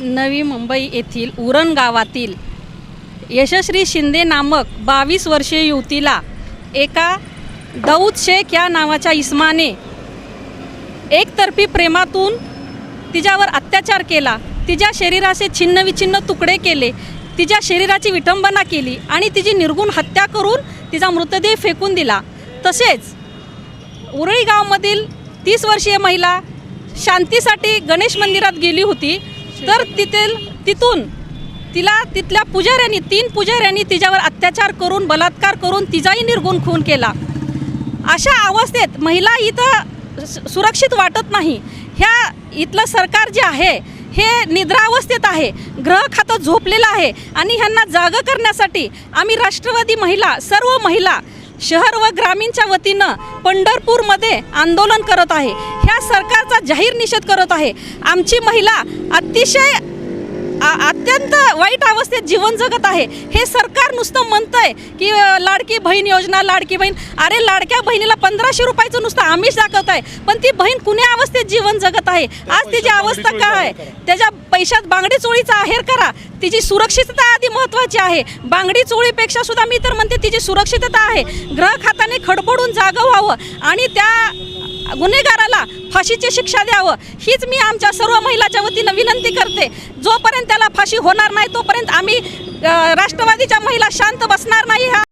नवी मुंबई येथील उरण गावातील यशश्री शिंदे नामक बावीस वर्षीय युवतीला एका दाऊद शेख या नावाच्या इस्माने एकतर्फी प्रेमातून तिच्यावर अत्याचार केला. तिच्या शरीराचे छिन्नविछिन्न तुकडे केले. तिच्या शरीराची विटंबना केली आणि तिची निर्गुण हत्या करून तिचा मृतदेह फेकून दिला. तसेच उरळी गावमधील तीस वर्षीय महिला शांतीसाठी गणेश मंदिरात गेली होती. तर तिथेल तिथून तिला तिथल्या पुजाऱ्यांनी तीन पुजाऱ्यांनी तिच्यावर अत्याचार करून बलात्कार करून तिचाही निर्गुण खून केला. अशा अवस्थेत महिला इथं सुरक्षित वाटत नाही. ह्या इथलं सरकार जे आहे हे निद्रावस्थेत आहे. ग्रह खातं झोपलेलं आहे. आणि ह्यांना जागं करण्यासाठी आम्ही राष्ट्रवादी महिला सर्व महिला शहर व ग्रामीणच्या वतीनं पंढरपूरमध्ये आंदोलन करत आहे. ह्या सरकारचा जाहीर निषेध करत आहे. आमची महिला अतिशय अत्यंत वाईट अवस्थेत जीवन जगत आहे. हे सरकार नुसतं म्हणतंय की लाडकी बहीण योजना लाडकी बहीण. अरे लाडक्या बहिणीला पंधराशे रुपयाचं नुसतं आमिष दाखवत आहे. पण ती बहीण कुण्या अवस्थेत जीवन जगत आहे? आज तिची अवस्था काय? आहे त्याच्या पैशात बांगडी चोळीचा आहेर करा. तिची सुरक्षितता आधी महत्त्वाची आहे. बांगडी चोळीपेक्षा सुद्धा मी तर म्हणते तिची सुरक्षितता आहे. ग्रह खात्याने खडबडून जागं व्हावं. आणि त्या गुन्हेगाराला फाशीची शिक्षा द्यावं. हीच मी आमच्या सर्व महिलाच्या वतीनं विनंती करते. जोपर्यंत त्याला फाशी होणार नाही तोपर्यंत आम्ही राष्ट्रवादीच्या महिला शांत बसणार नाही हा